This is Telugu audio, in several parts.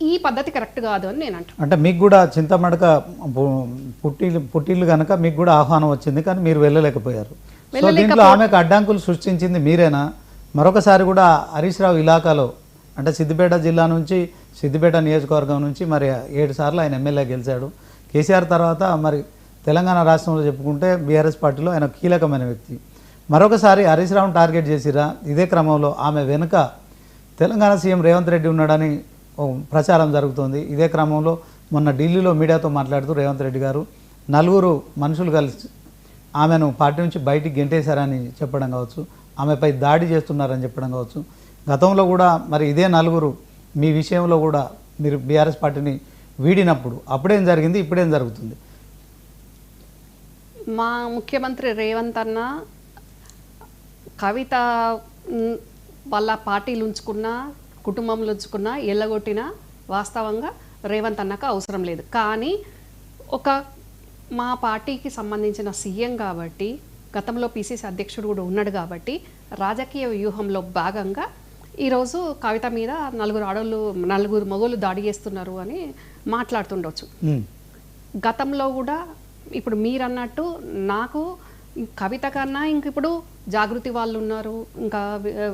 ఈ పద్ధతి కరెక్ట్ కాదు అని నేను అంటాను అంటే మీకు కూడా చింతమడక పుట్టిల్లు పుట్టిల్లు కనుక మీకు కూడా ఆహ్వానం వచ్చింది కానీ మీరు వెళ్ళలేకపోయారు. సో దీంట్లో ఆమెకు అడ్డంకులు సృష్టించింది మీరేనా? మరొకసారి కూడా హరీష్ రావు ఇలాకాలో అంటే సిద్దిపేట జిల్లా నుంచి సిద్దిపేట నియోజకవర్గం నుంచి మరి ఏడు సార్లు ఆయన ఎమ్మెల్యే గెలిచాడు. కేసీఆర్ తర్వాత మరి తెలంగాణ రాష్ట్రంలో చెప్పుకుంటే బీఆర్ఎస్ పార్టీలో ఆయన కీలకమైన వ్యక్తి. మరొకసారి హరీష్ రావును టార్గెట్ చేసిరా? ఇదే క్రమంలో ఆమె వెనుక తెలంగాణ సీఎం రేవంత్ రెడ్డి ఉన్నాడని ప్రచారం జరుగుతోంది. ఇదే క్రమంలో మొన్న ఢిల్లీలో మీడియాతో మాట్లాడుతూ రేవంత్ రెడ్డి గారు నలుగురు మనుషులు కలిసి ఆమెను పార్టీ నుంచి బయటికి గెంటేశారని చెప్పడం కావచ్చు ఆమెపై దాడి చేస్తున్నారని చెప్పడం కావచ్చు. గతంలో కూడా మరి ఇదే నలుగురు మీ విషయంలో కూడా మీరు బీఆర్ఎస్ పార్టీని వీడినప్పుడు అప్పుడేం జరిగింది ఇప్పుడేం జరుగుతుంది? మా ముఖ్యమంత్రి రేవంత్ అన్న కవిత వాళ్ళ పార్టీలు ఉంచుకున్నా కుటుంబంలో ఉంచుకున్నా ఎల్లగొట్టినా వాస్తవంగా రేవంత్ అన్నకు అవసరం లేదు. కానీ ఒక మా పార్టీకి సంబంధించిన సీఎం కాబట్టి గతంలో పిసిసి అధ్యక్షుడు కూడా ఉన్నాడు కాబట్టి రాజకీయ వ్యూహంలో భాగంగా ఈరోజు కవిత మీద నలుగురు ఆడోళ్ళు నలుగురు మగోళ్ళు దాడి చేస్తున్నారు అని మాట్లాడుతుండొచ్చు. గతంలో కూడా ఇప్పుడు మీరు అన్నట్టు నాకు కవిత కన్నా ఇంక ఇప్పుడు జాగృతి వాళ్ళు ఉన్నారు ఇంకా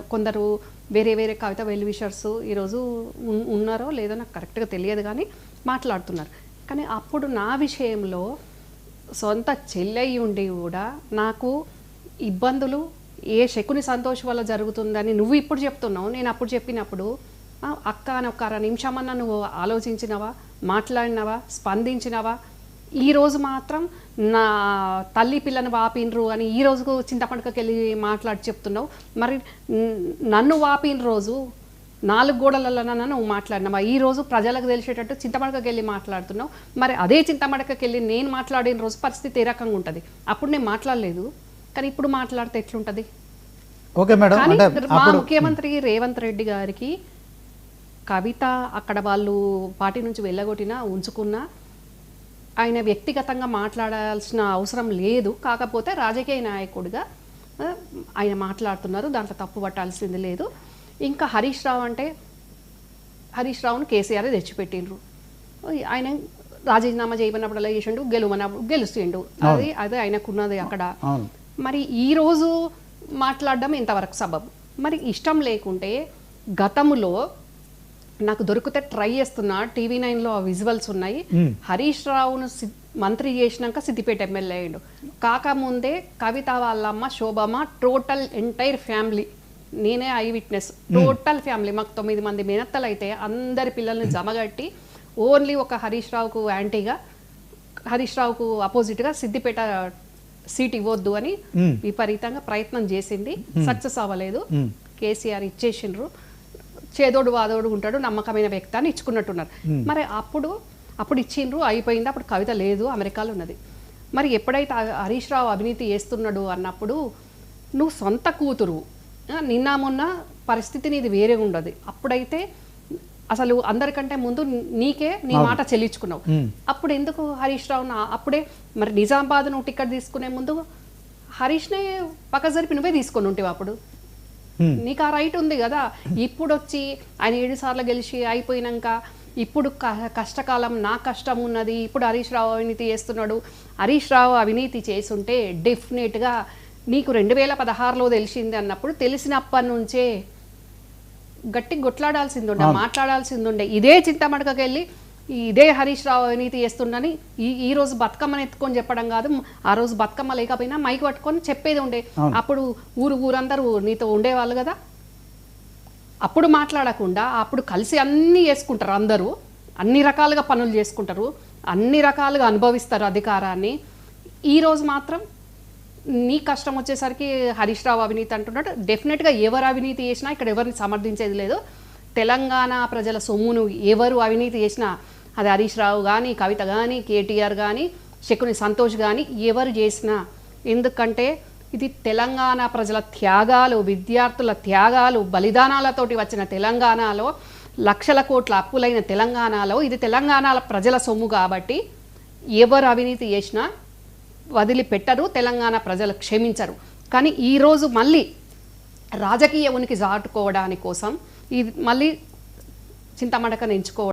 కొందరు వేరే వేరే కవిత వెల్విషర్స్ ఈరోజు ఉన్- ఉన్నారో లేదో నాకు కరెక్ట్గా తెలియదు కానీ మాట్లాడుతున్నారు. కానీ అప్పుడు నా విషయంలో సొంత చెల్లెయి ఉండి కూడా నాకు ఇబ్బందులు ఏ శకుని సంతోషం వల్ల జరుగుతుందని నువ్వు ఇప్పుడు చెప్తున్నావు నేను అప్పుడు చెప్పినప్పుడు అక్క అని ఒక అర నిమిషమన్నా నువ్వు ఆలోచించినవా మాట్లాడినవా స్పందించినవా? ఈ రోజు మాత్రం నా తల్లి పిల్లని వాపినరు అని ఈ రోజు చింతపండుకకి వెళ్ళి మాట్లాడి చెప్తున్నావు. మరి నన్ను వాపిన రోజు నాలుగు గోడలలోనన్నా నువ్వు మాట్లాడినావా? ఈ రోజు ప్రజలకు తెలిసేటట్టు చింతమడకకి వెళ్ళి మాట్లాడుతున్నావు. మరి అదే చింతమడకకి వెళ్ళి నేను మాట్లాడిన రోజు పరిస్థితి ఏ రకంగా ఉంటుంది? అప్పుడు నేను మాట్లాడలేదు. కానీ ఇప్పుడు మాట్లాడితే ఎట్లుంటది? ఓకే మేడం మా ముఖ్యమంత్రి రేవంత్ రెడ్డి గారికి కవిత అక్కడ వాళ్ళు పార్టీ నుంచి వెళ్ళగొట్టినా ఉంచుకున్నా ఆయన వ్యక్తిగతంగా మాట్లాడాల్సిన అవసరం లేదు. కాకపోతే రాజకీయ నాయకుడిగా ఆయన మాట్లాడుతున్నారు. దాంట్లో తప్పు పట్టాల్సింది లేదు. ఇంకా హరీష్ రావు అంటే హరీష్ రావును కేసీఆర్ తెచ్చిపెట్టిండ్రు. ఆయన రాజీనామా చేయమన్నప్పుడు అలా చేసిండు గెలువనప్పుడు గెలుస్తుండు. అది అదే ఆయనకున్నది అక్కడ. మరి ఈ రోజు మాట్లాడడం ఇంతవరకు సబబు. మరి ఇష్టం లేకుంటే గతములో నాకు దొరికితే ట్రై చేస్తున్నా. టీవీ నైన్లో ఆ విజువల్స్ ఉన్నాయి. హరీష్ రావును మంత్రి చేసినాక సిద్దిపేట ఎమ్మెల్యే అయ్యిండు. కాకముందే కవిత వాళ్ళమ్మ శోభమ్మ టోటల్ ఎంటైర్ ఫ్యామిలీ. నేనే ఐ విట్నెస్. Total family. మాకు తొమ్మిది మంది మేనత్తలు అయితే అందరి పిల్లల్ని జమగట్టి ఓన్లీ ఒక హరీష్ రావుకు యాంటీగా హరీష్ రావుకు అపోజిట్గా సిద్దిపేట సీట్ ఇవ్వద్దు అని. విపరీతంగా ప్రయత్నం చేసింది. సక్సెస్ అవ్వలేదు. కేసీఆర్ ఇచ్చేసిండ్రు. చేదోడు వాదోడు ఉంటాడు నమ్మకమైన వ్యక్తి అని ఇచ్చుకున్నట్టున్నారు. మరి అప్పుడు అప్పుడు ఇచ్చిండ్రు అయిపోయింది అప్పుడు కవిత లేదు అమెరికాలో ఉన్నది. మరి ఎప్పుడైతే హరీష్ రావు అవినీతి చేస్తున్నాడు అన్నప్పుడు నువ్వు సొంత కూతురు. నిన్న మొన్న పరిస్థితి నీది వేరే ఉండదు. అప్పుడైతే అసలు అందరికంటే ముందు నీకే నీ మాట చెల్లించుకున్నావు. అప్పుడు ఎందుకు హరీష్ రావు అప్పుడే మరి నిజామాబాద్ నువ్వు టికెట్ తీసుకునే ముందు హరీష్నే పక్క జరిపి నువ్వే తీసుకొని ఉంటేవి అప్పుడు. నీకు ఆ రైట్ ఉంది కదా. ఇప్పుడు వచ్చి ఆయన ఏడు సార్లు గెలిచి అయిపోయినాక ఇప్పుడు క- కష్టకాలం నా కష్టం ఉన్నది. ఇప్పుడు హరీష్ రావు అవినీతి చేస్తున్నాడు. హరీష్ రావు అవినీతి చేసుంటే డెఫినెట్గా నీకు రెండు వేల పదహారులో తెలిసింది అన్నప్పుడు తెలిసినప్పటి నుంచే గట్టి కొట్లాడాల్సింది ఉండే మాట్లాడాల్సింది ఉండే ఇదే చింతమడకకి వెళ్ళి ఇదే హరీష్ రావు అవినీతి చేస్తుండని ఈ ఈ రోజు బతుకమ్మని ఎత్తుకొని చెప్పడం కాదు ఆ రోజు బతుకమ్మ లేకపోయినా మైక్ పట్టుకొని చెప్పేది ఉండే. అప్పుడు ఊరు ఊరందరూ నీతో ఉండేవాళ్ళు కదా? అప్పుడు మాట్లాడకుండా అప్పుడు కలిసి అన్నీ చేసుకుంటారు అందరూ. అన్ని రకాలుగా పనులు చేసుకుంటారు. అన్ని రకాలుగా అనుభవిస్తారు అధికారాన్ని. ఈరోజు మాత్రం నీ కష్టం వచ్చేసరికి హరీష్ రావు అవినీతి అంటున్నాడు. డెఫినెట్గా ఎవరు అవినీతి చేసినా ఇక్కడ ఎవరిని సమర్థించేది లేదు. తెలంగాణ ప్రజల సొమ్మును ఎవరు అవినీతి చేసినా అది హరీష్ రావు కానీ కవిత కానీ కేటీఆర్ కానీ శకుని సంతోష్ కానీ ఎవరు చేసినా ఎందుకంటే ఇది తెలంగాణ ప్రజల త్యాగాలు విద్యార్థుల త్యాగాలు బలిదానాలతోటి వచ్చిన తెలంగాణలో లక్షల కోట్ల అప్పులైన తెలంగాణలో ఇది తెలంగాణ ప్రజల సొమ్ము కాబట్టి ఎవరు అవినీతి చేసినా వదిలిపెట్టరు తెలంగాణ ప్రజలు క్షమించరు. కానీ ఈరోజు మళ్ళీ రాజకీయ ఉనికి చాటుకోవడాని కోసం ఇది మళ్ళీ చింతమడకను ఎంచుకోవడం